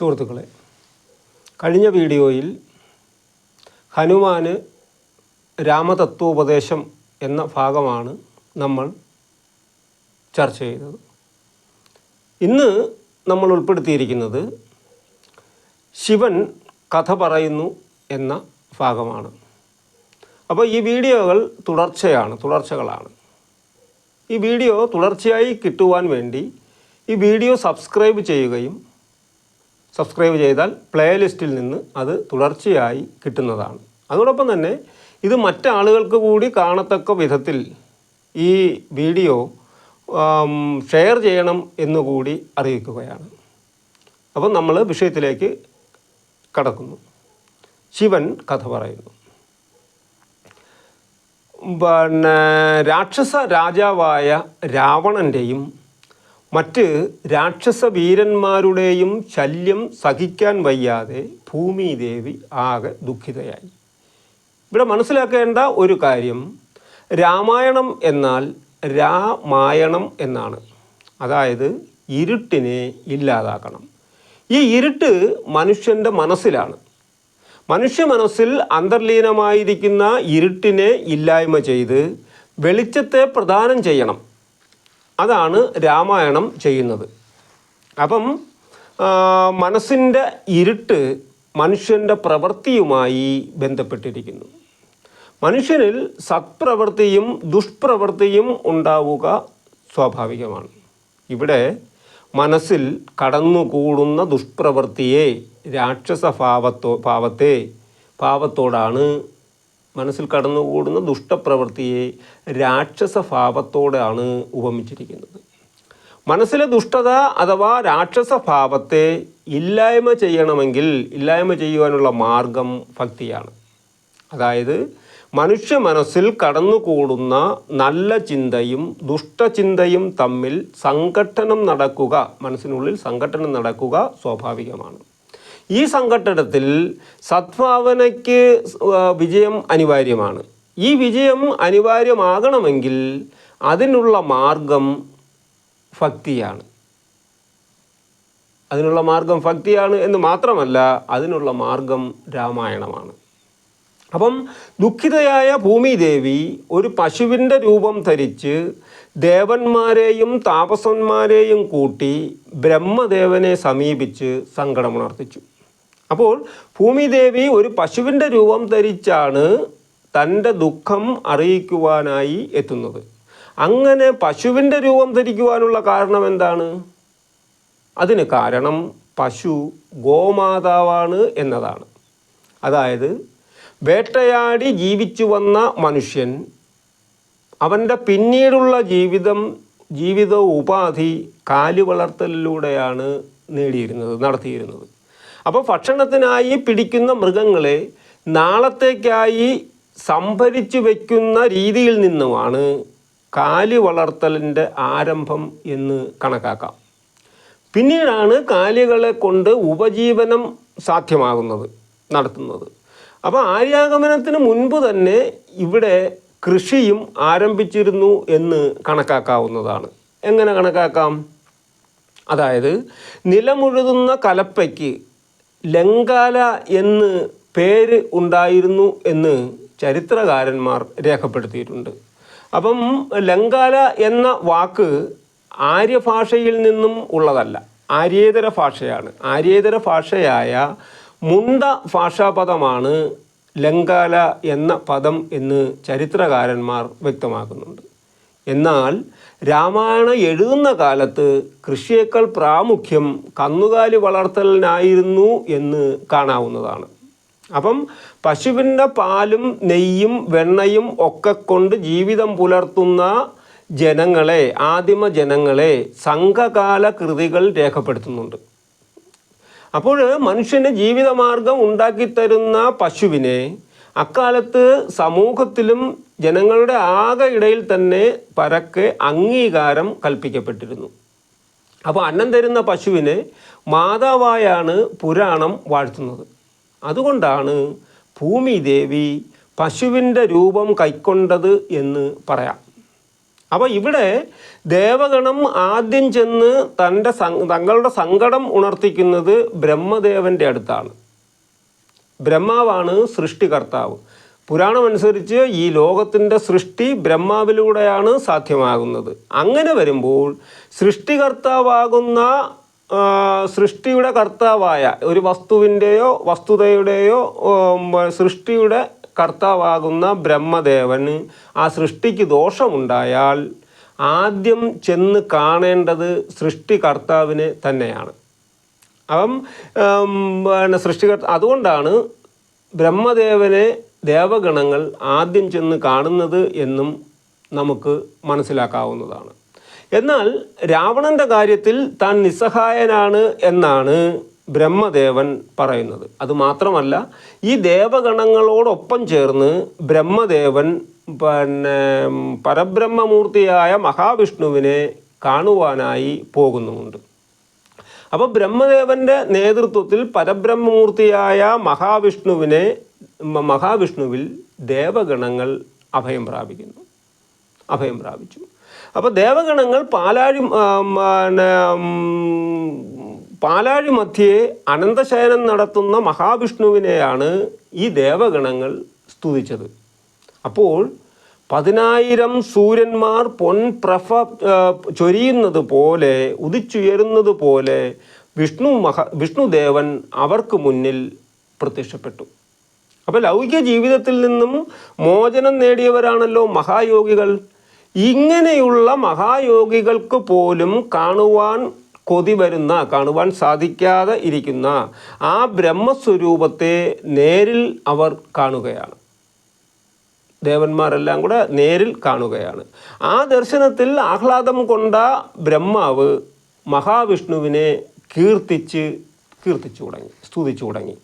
സുഹൃത്തുക്കളെ കഴിഞ്ഞ വീഡിയോയിൽ ഹനുമാന് രാമതത്വോപദേശം എന്ന ഭാഗമാണ് നമ്മൾ ചർച്ച ചെയ്തത്. ഇന്ന് നമ്മൾ ഉൾപ്പെടുത്തിയിരിക്കുന്നത് ശിവൻ കഥ പറയുന്നു എന്ന ഭാഗമാണ്. അപ്പോൾ ഈ വീഡിയോകൾ തുടർച്ചയാണ് തുടർച്ചകളാണ്. ഈ വീഡിയോ തുടർച്ചയായി കിട്ടുവാൻ വേണ്ടി ഈ വീഡിയോ സബ്സ്ക്രൈബ് ചെയ്യുകയും സബ്സ്ക്രൈബ് ചെയ്താൽ പ്ലേലിസ്റ്റിൽ നിന്ന് അത് തുടർച്ചയായി കിട്ടുന്നതാണ്. അതോടൊപ്പം തന്നെ ഇത് മറ്റാളുകൾക്ക് കൂടി കാണത്തക്ക വിധത്തിൽ ഈ വീഡിയോ ഷെയർ ചെയ്യണം എന്നുകൂടി അറിയിക്കുകയാണ്. അപ്പം നമ്മൾ വിഷയത്തിലേക്ക് കടക്കുന്നു. ശിവൻ കഥ പറയുന്നു. പിന്നെ രാക്ഷസ രാജാവായ രാവണന്റെയും മറ്റ് രാക്ഷസ വീരന്മാരുടെയും ശല്യം സഹിക്കാൻ വയ്യാതെ ഭൂമിദേവി ആകെ ദുഃഖിതയായി. ഇവിടെ മനസ്സിലാക്കേണ്ട ഒരു കാര്യം രാമായണം എന്നാൽ രാമായണം എന്നാണ്. അതായത് ഇരുട്ടിനെ ഇല്ലാതാക്കണം. ഈ ഇരുട്ട് മനുഷ്യന്റെ മനസ്സിലാണ്. മനുഷ്യ മനസ്സിൽ അന്തർലീനമായിരിക്കുന്ന ഇരുട്ടിനെ ഇല്ലായ്മ ചെയ്ത് വെളിച്ചത്തെ പ്രദാനം ചെയ്യണം. അതാണ് രാമായണം ചെയ്യുന്നത്. അപ്പം മനസ്സിന്റെ ഇരുട്ട് മനുഷ്യന്റെ പ്രവൃത്തിയുമായി ബന്ധപ്പെട്ടിരിക്കുന്നു. മനുഷ്യനിൽ സത്പ്രവൃത്തിയും ദുഷ്പ്രവൃത്തിയും ഉണ്ടാവുക സ്വാഭാവികമാണ്. ഇവിടെ മനസ്സിൽ കടന്നുകൂടുന്ന ദുഷ്പ്രവൃത്തിയെ രാക്ഷസ ഭാവത്തോ ഭാവത്തെ ഭാവത്തോടാണ് മനസ്സിൽ കടന്നുകൂടുന്ന ദുഷ്ടപ്രവൃത്തിയെ രാക്ഷസ ഭാവത്തോടാണ് ഉപമിച്ചിരിക്കുന്നത്. മനസ്സിലെ ദുഷ്ടത അഥവാ രാക്ഷസഭാവത്തെ ഇല്ലായ്മ ചെയ്യണമെങ്കിൽ ഇല്ലായ്മ ചെയ്യുവാനുള്ള മാർഗം ഭക്തിയാണ്. അതായത് മനുഷ്യ മനസ്സിൽ കടന്നുകൂടുന്ന നല്ല ചിന്തയും ദുഷ്ടചിന്തയും തമ്മിൽ സംഘട്ടനം നടക്കുക മനസ്സിനുള്ളിൽ സംഘട്ടനം നടക്കുക സ്വാഭാവികമാണ്. ഈ സംഘട്ടനത്തിൽ സദ്ഭാവനയ്ക്ക് വിജയം അനിവാര്യമാണ്. ഈ വിജയം അനിവാര്യമാകണമെങ്കിൽ അതിനുള്ള മാർഗം ഭക്തിയാണ്. അതിനുള്ള മാർഗം ഭക്തിയാണ് എന്ന് മാത്രമല്ല അതിനുള്ള മാർഗം രാമായണമാണ്. അപ്പം ദുഃഖിതയായ ഭൂമിദേവി ഒരു പശുവിന്റെ രൂപം ധരിച്ച് ദേവന്മാരെയും താപസന്മാരെയും കൂട്ടി ബ്രഹ്മദേവനെ സമീപിച്ച് സങ്കടമുണർത്തിച്ചു. അപ്പോൾ ഭൂമിദേവി ഒരു പശുവിന്റെ രൂപം ധരിച്ചാണ് തന്റെ ദുഃഖം അറിയിക്കുവാനായി എത്തുന്നത്. അങ്ങനെ പശുവിന്റെ രൂപം ധരിക്കുവാനുള്ള കാരണം എന്താണ്? അതിന് കാരണം പശു ഗോമാതാവാണ് എന്നതാണ്. അതായത് വേട്ടയാടി ജീവിച്ചു വന്ന മനുഷ്യൻ അവന്റെ പിന്നീടുള്ള ജീവിതം ജീവിത ഉപാധി കാലു വളർത്തലിലൂടെയാണ് നേടിയിരുന്നത് നടത്തിയിരുന്നത്. അപ്പോൾ ഭക്ഷണത്തിനായി പിടിക്കുന്ന മൃഗങ്ങളെ നാളത്തേക്കായി സംഭരിച്ചു വയ്ക്കുന്ന രീതിയിൽ നിന്നുമാണ് കാലി വളർത്തലിന്റെ ആരംഭം എന്ന് കണക്കാക്കാം. പിന്നീടാണ് കാലികളെ കൊണ്ട് ഉപജീവനം സാധ്യമാകുന്നത് നടത്തുന്നത്. അപ്പോൾ ആര്യാഗമനത്തിന് മുൻപ് തന്നെ ഇവിടെ കൃഷിയും ആരംഭിച്ചിരുന്നു എന്ന് കണക്കാക്കാവുന്നതാണ്. എങ്ങനെ കണക്കാക്കാം? അതായത് നിലമുഴുതുന്ന കലപ്പയ്ക്ക് ലങ്കാല എന്ന് പേര് ഉണ്ടായിരുന്നു എന്ന് ചരിത്രകാരന്മാർ രേഖപ്പെടുത്തിയിട്ടുണ്ട്. അപ്പം ലങ്കാല എന്ന വാക്ക് ആര്യഭാഷയിൽ നിന്നും ഉള്ളതല്ല. ആര്യേതര ഭാഷയാണ്. ആര്യേതര ഭാഷയായ മുണ്ട ഭാഷാപദമാണ് ലങ്കാല എന്ന പദം എന്ന് ചരിത്രകാരന്മാർ വ്യക്തമാക്കുന്നുണ്ട്. എന്നാൽ രാമായണം എഴുതുന്ന കാലത്ത് കൃഷിയേക്കാൾ പ്രാമുഖ്യം കന്നുകാലി വളർത്തലിനായിരുന്നു എന്ന് കാണാവുന്നതാണ്. അപ്പം പശുവിന്റെ പാലും നെയ്യും വെണ്ണയും ഒക്കെ കൊണ്ട് ജീവിതം പുലർത്തുന്ന ജനങ്ങളെ ആദിമ ജനങ്ങളെ സംഘകാല കൃതികൾ രേഖപ്പെടുത്തുന്നുണ്ട്. അപ്പോൾ മനുഷ്യന് ജീവിതമാർഗം ഉണ്ടാക്കിത്തരുന്ന പശുവിനെ അക്കാലത്ത് സമൂഹത്തിലും ജനങ്ങളുടെ ആകെ ഇടയിൽ തന്നെ പരക്കെ അംഗീകാരം കൽപ്പിക്കപ്പെട്ടിരുന്നു. അപ്പോൾ അന്നം തരുന്ന പശുവിനെ മാതാവായാണ് പുരാണം വാഴ്ത്തുന്നത്. അതുകൊണ്ടാണ് ഭൂമിദേവി പശുവിന്റെ രൂപം കൈക്കൊണ്ടത് എന്ന് പറയാം. അപ്പോൾ ഇവിടെ ദേവഗണം ആദ്യം ചെന്ന് തന്റെ തങ്ങളുടെ സങ്കടം ഉണർത്തിക്കുന്നത് ബ്രഹ്മദേവന്റെ അടുത്താണ്. ബ്രഹ്മാവാണ് സൃഷ്ടികർത്താവ്. പുരാണം അനുസരിച്ച് ഈ ലോകത്തിന്റെ സൃഷ്ടി ബ്രഹ്മാവിലൂടെയാണ് സാധ്യമാകുന്നത്. അങ്ങനെ വരുമ്പോൾ സൃഷ്ടികർത്താവാകുന്ന സൃഷ്ടിയുടെ കർത്താവായ ഒരു വസ്തുവിന്റെയോ വസ്തുതയുടെയോ സൃഷ്ടിയുടെ കർത്താവാകുന്ന ബ്രഹ്മദേവന് ആ സൃഷ്ടിക്ക് ദോഷമുണ്ടായാൽ ആദ്യം ചെന്ന് കാണേണ്ടത് സൃഷ്ടികർത്താവിനെ തന്നെയാണ്. അപ്പം പിന്നെ സൃഷ്ടികർത്ത അതുകൊണ്ടാണ് ബ്രഹ്മദേവനെ ദേവഗണങ്ങൾ ആദ്യം ചെന്ന് കാണുന്നത് എന്നും നമുക്ക് മനസ്സിലാക്കാവുന്നതാണ്. എന്നാൽ രാവണന്റെ കാര്യത്തിൽ താൻ നിസ്സഹായനാണ് എന്നാണ് ബ്രഹ്മദേവൻ പറയുന്നത്. അതുമാത്രമല്ല ഈ ദേവഗണങ്ങളോടൊപ്പം ചേർന്ന് ബ്രഹ്മദേവൻ പിന്നെ പരബ്രഹ്മമൂർത്തിയായ മഹാവിഷ്ണുവിനെ കാണുവാനായി പോകുന്നുമുണ്ട്. അപ്പോൾ ബ്രഹ്മദേവന്റെ നേതൃത്വത്തിൽ പരബ്രഹ്മമൂർത്തിയായ മഹാവിഷ്ണുവിനെ മഹാവിഷ്ണുവിൽ ദേവഗണങ്ങൾ അഭയം പ്രാപിക്കുന്നു. അഭയം പ്രാപിച്ചു. അപ്പോൾ ദേവഗണങ്ങൾ പാലാഴി പാലാഴി മധ്യേ അനന്തശയനം നടത്തുന്ന മഹാവിഷ്ണുവിനെയാണ് ഈ ദേവഗണങ്ങൾ സ്തുതിച്ചത്. അപ്പോൾ പതിനായിരം സൂര്യന്മാർ പൊൻപ്രഭ ചൊരിയുന്നത് പോലെ ഉദിച്ചുയരുന്നത് പോലെ വിഷ്ണു മഹ വിഷ്ണുദേവൻ അവർക്ക് മുന്നിൽ പ്രത്യക്ഷപ്പെട്ടു. അപ്പോൾ ലൗകിക ജീവിതത്തിൽ നിന്നും മോചനം നേടിയവരാണല്ലോ മഹായോഗികൾ. ഇങ്ങനെയുള്ള മഹായോഗികൾക്ക് പോലും കാണുവാൻ കൊതി വരുന്ന കാണുവാൻ സാധിക്കാതെ ഇരിക്കുന്ന ആ ബ്രഹ്മസ്വരൂപത്തെ നേരിൽ അവർ കാണുകയാണ്. ദേവന്മാരെല്ലാം കൂടെ നേരിൽ കാണുകയാണ്. ആ ദർശനത്തിൽ ആഹ്ലാദം കൊണ്ട ബ്രഹ്മാവ് മഹാവിഷ്ണുവിനെ കീർത്തിച്ച് കീർത്തിച്ചു തുടങ്ങി സ്തുതിച്ചു തുടങ്ങി.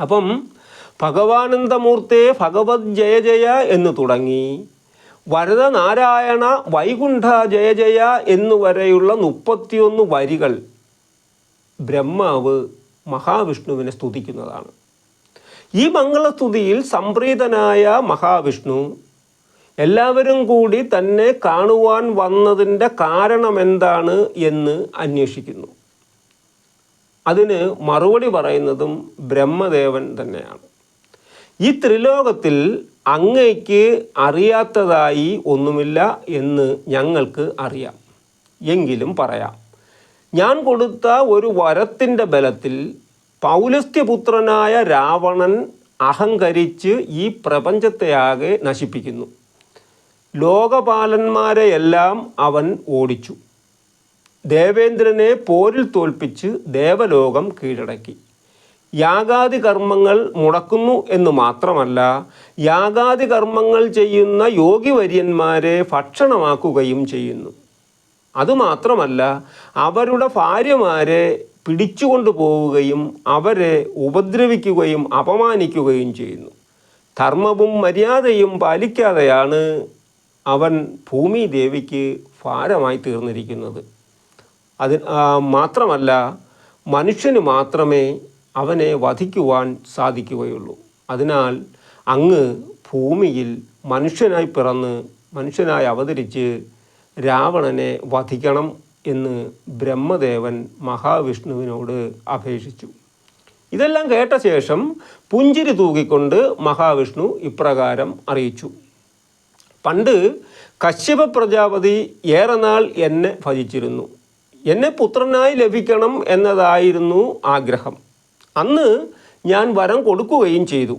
അപ്പം ഭഗവാനന്ദമൂർത്തേ ഭഗവത് ജയ ജയ എന്ന് തുടങ്ങി. വരദനാരായണ വൈകുണ്ഠ ജയ ജയ എന്നുവരെയുള്ള മുപ്പത്തിയൊന്ന് വരികൾ ബ്രഹ്മാവ് മഹാവിഷ്ണുവിനെ സ്തുതിക്കുന്നതാണ്. ഈ മംഗളസ്തുതിയിൽ സംപ്രീതനായ മഹാവിഷ്ണു എല്ലാവരും കൂടി തന്നെ കാണുവാൻ വന്നതിന്റെ കാരണമെന്താണ് എന്ന് അന്വേഷിക്കുന്നു. അതിന് മറുപടി പറയുന്നതും ബ്രഹ്മദേവൻ തന്നെയാണ്. ഈ ത്രിലോകത്തിൽ അങ്ങയ്ക്ക് അറിയാത്തതായി ഒന്നുമില്ല എന്ന് ഞങ്ങൾക്ക് അറിയാം. എങ്കിലും പറയാം. ഞാൻ കൊടുത്ത ഒരു വരത്തിന്റെ ബലത്തിൽ പൗലസ്ത്യപുത്രനായ രാവണൻ അഹങ്കരിച്ച് ഈ പ്രപഞ്ചത്തെയാകെ നശിപ്പിക്കുന്നു. ലോകപാലന്മാരെയെല്ലാം അവൻ ഓടിച്ചു. ദേവേന്ദ്രനെ പോരിൽ തോൽപ്പിച്ച് ദേവലോകം കീഴടക്കി. യാഗാദി കർമ്മങ്ങൾ മുടക്കുന്നു എന്ന് മാത്രമല്ല യാഗാദി കർമ്മങ്ങൾ ചെയ്യുന്ന യോഗിവര്യന്മാരെ ഭക്ഷണമാക്കുകയും ചെയ്യുന്നു. അതുമാത്രമല്ല അവരുടെ ഭാര്യമാരെ പിടിച്ചുകൊണ്ടു പോവുകയും അവരെ ഉപദ്രവിക്കുകയും അപമാനിക്കുകയും ചെയ്യുന്നു. ധർമ്മവും മര്യാദയും പാലിക്കാതെയാണ് അവൻ ഭൂമി ദേവിക്ക് ഭാരമായി തീർന്നിരിക്കുന്നത്. അത് മാത്രമല്ല മനുഷ്യന് മാത്രമേ അവനെ വധിക്കുവാൻ സാധിക്കുകയുള്ളൂ. അതിനാൽ അങ്ങ് ഭൂമിയിൽ മനുഷ്യനായി പിറന്ന് മനുഷ്യനായി അവതരിച്ച് രാവണനെ വധിക്കണം എന്ന് ബ്രഹ്മദേവൻ മഹാവിഷ്ണുവിനോട് അപേക്ഷിച്ചു. ഇതെല്ലാം കേട്ട ശേഷം പുഞ്ചിരി തൂകിക്കൊണ്ട് മഹാവിഷ്ണു ഇപ്രകാരം അറിയിച്ചു. പണ്ട് കശ്യപ പ്രജാപതി ഏറെ നാൾ എന്നെ ഭജിച്ചിരുന്നു. എന്നെ പുത്രനായി ലഭിക്കണം എന്നതായിരുന്നു ആഗ്രഹം. അന്ന് ഞാൻ വരം കൊടുക്കുകയും ചെയ്തു.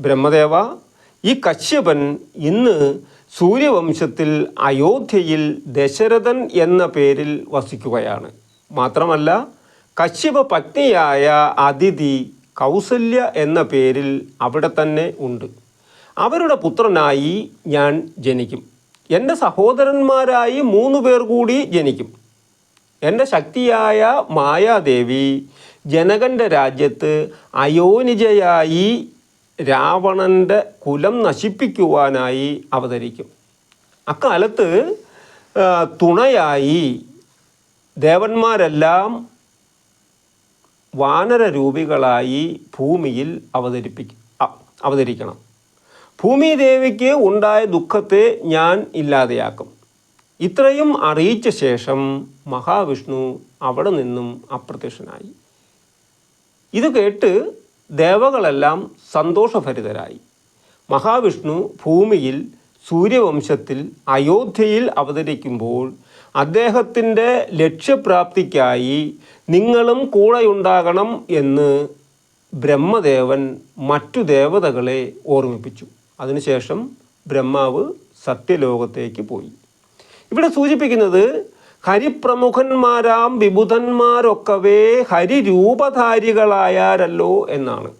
ബ്രഹ്മദേവ ഈ കശ്യപൻ ഇന്ന് സൂര്യവംശത്തിൽ അയോധ്യയിൽ ദശരഥൻ എന്ന പേരിൽ വസിക്കുകയാണ്. മാത്രമല്ല കശ്യപ പത്നിയായ അതിഥി കൗസല്യ എന്ന പേരിൽ അവിടെ തന്നെ ഉണ്ട്. അവരുടെ പുത്രനായി ഞാൻ ജനിക്കും. എന്റെ സഹോദരന്മാരായി മൂന്ന് പേർ കൂടി ജനിക്കും. എന്റെ ശക്തിയായ മായാദേവി ജനകന്റെ രാജ്യത്ത് അയോനിജയായി രാവണന്റെ കുലം നശിപ്പിക്കുവാനായി അവതരിക്കും. അക്കാലത്ത് തുണയായി ദേവന്മാരെല്ലാം വാനരരൂപികളായി ഭൂമിയിൽ അവതരിപ്പിക്ക അവതരിക്കണം. ഭൂമി ദേവിക്ക് ഉണ്ടായ ദുഃഖത്തെ ഞാൻ ഇല്ലാതെയാക്കും. ഇത്രയും അറിയിച്ച ശേഷം മഹാവിഷ്ണു അവിടെ നിന്നും അപ്രത്യക്ഷനായി. ഇത് കേട്ട് ദേവകളെല്ലാം സന്തോഷഭരിതരായി. മഹാവിഷ്ണു ഭൂമിയിൽ സൂര്യവംശത്തിൽ അയോധ്യയിൽ അവതരിക്കുമ്പോൾ അദ്ദേഹത്തിന്റെ ലക്ഷ്യപ്രാപ്തിക്കായി നിങ്ങളും കൂടെയുണ്ടാകണം എന്ന് ബ്രഹ്മദേവൻ മറ്റു ദേവതകളെ ഓർമ്മിപ്പിച്ചു. അതിനുശേഷം ബ്രഹ്മാവ് സത്യലോകത്തേക്ക് പോയി. ഇവിടെ സൂചിപ്പിക്കുന്നത് ഹരിപ്രമുഖന്മാരാം വിബുധന്മാരൊക്കവേ ഹരിരൂപധാരികളായാരല്ലോ എന്നാണ്.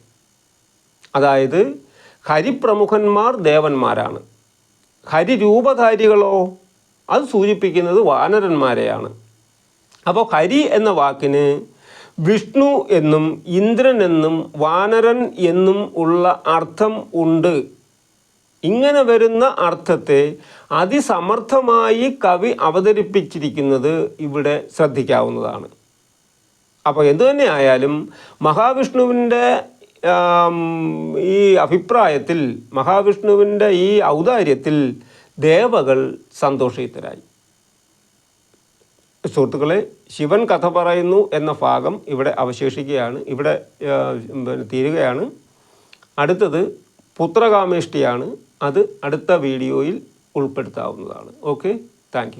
അതായത് ഹരിപ്രമുഖന്മാർ ദേവന്മാരാണ്. ഹരിരൂപധാരികളോ? അത് സൂചിപ്പിക്കുന്നത് വാനരന്മാരെയാണ്. അപ്പോൾ ഹരി എന്ന വാക്കിന് വിഷ്ണു എന്നും ഇന്ദ്രൻ എന്നും വാനരൻ എന്നും ഉള്ള അർത്ഥം ഉണ്ട്. ഇങ്ങനെ വരുന്ന അർത്ഥത്തെ അതിസമർത്ഥമായി കവി അവതരിപ്പിച്ചിരിക്കുന്നത് ഇവിടെ ശ്രദ്ധിക്കാവുന്നതാണ്. അപ്പോൾ എന്തു തന്നെ ആയാലും മഹാവിഷ്ണുവിന്റെ ഈ അഭിപ്രായത്തിൽ മഹാവിഷ്ണുവിന്റെ ഈ ഔദാര്യത്തിൽ ദേവകൾ സന്തോഷിതരായി സുഹൃത്തുക്കളെ ശിവൻ കഥ പറയുന്നു എന്ന ഭാഗം ഇവിടെ അവശേഷിക്കുകയാണ്. ഇവിടെ തീരുകയാണ്. അടുത്തത് പുത്രകാമേഷ്ടിയാണ്. അത് അടുത്ത വീഡിയോയിൽ ഉൾപ്പെടുത്താവുന്നതാണ്. Okay thank